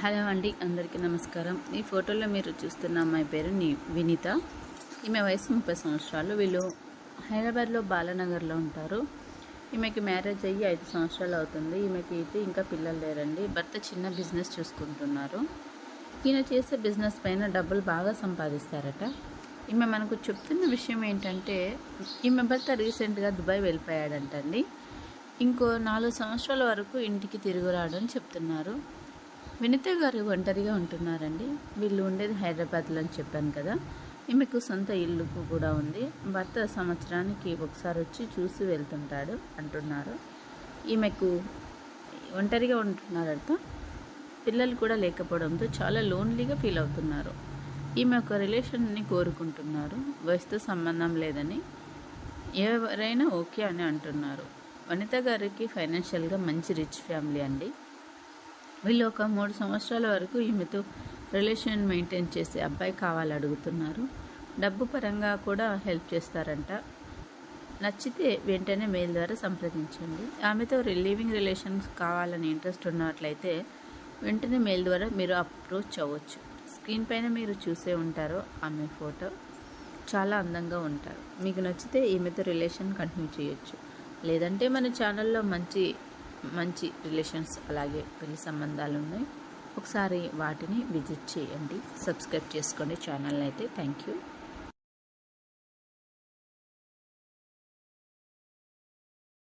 Hello అండి అందరికీ నమస్కారం. ఈ ఫోటోలో మీరు చూస్తున్న అమ్మాయి పేరు నీ వినీత. ఈమె వయసు ముప్పై సంవత్సరాలు. వీళ్ళు హైదరాబాద్లో బాలనగర్లో ఉంటారు. ఈమెకి మ్యారేజ్ అయ్యి ఐదు సంవత్సరాలు అవుతుంది. ఈమెకి అయితే ఇంకా పిల్లలు లేరండి. భర్త చిన్న బిజినెస్ చూసుకుంటున్నారు. ఈయన చేసే బిజినెస్ పైన డబ్బులు బాగా సంపాదిస్తారట. ఈమె మనకు చెప్తున్న విషయం ఏంటంటే ఈమె భర్త రీసెంట్గా దుబాయ్ వెళ్ళిపోయాడంటండి. ఇంకో నాలుగు సంవత్సరాల వరకు ఇంటికి తిరిగి రాడని చెప్తున్నారు. వినిత గారు ఒంటరిగా ఉంటున్నారండి. వీళ్ళు ఉండేది హైదరాబాద్లో అని చెప్పాను కదా. ఈమెకు సొంత ఇల్లు కూడా ఉంది. భర్త సంవత్సరానికి ఒకసారి వచ్చి చూసి వెళ్తుంటాడు అంటున్నారు. ఈమెకు ఒంటరిగా ఉంటున్నారట. పిల్లలు కూడా లేకపోవడంతో చాలా లోన్లీగా ఫీల్ అవుతున్నారు. ఈమె ఒక రిలేషన్ని కోరుకుంటున్నారు. వయసుతో సంబంధం లేదని ఎవరైనా ఓకే అని అంటున్నారు. వనిత గారికి ఫైనాన్షియల్గా మంచి రిచ్ ఫ్యామిలీ అండి. వీళ్ళు ఒక మూడు సంవత్సరాల వరకు ఈమెతో రిలేషన్ మెయింటైన్ చేసే అబ్బాయి కావాలి అడుగుతున్నారు. డబ్బు పరంగా కూడా హెల్ప్ చేస్తారంట. నచ్చితే వెంటనే మెయిల్ ద్వారా సంప్రదించండి. ఆమెతో లివింగ్ రిలేషన్స్ కావాలని ఇంట్రెస్ట్ ఉన్నట్లయితే వెంటనే మెయిల్ ద్వారా మీరు అప్రోచ్ అవ్వచ్చు. స్క్రీన్ పైన మీరు చూసే ఉంటారో ఆమె ఫోటో. చాలా అందంగా ఉంటారు. మీకు నచ్చితే ఈమెతో రిలేషన్ కంటిన్యూ చేయొచ్చు. లేదంటే మన ఛానల్లో మంచి మంచి రిలేషన్స్ అలాగే పెళ్ళి సంబంధాలు ఉన్నాయి. ఒకసారి వాటిని విజిట్ చేయండి. సబ్స్క్రైబ్ చేసుకోండి. ఛానల్ అయితే థ్యాంక్ యూ.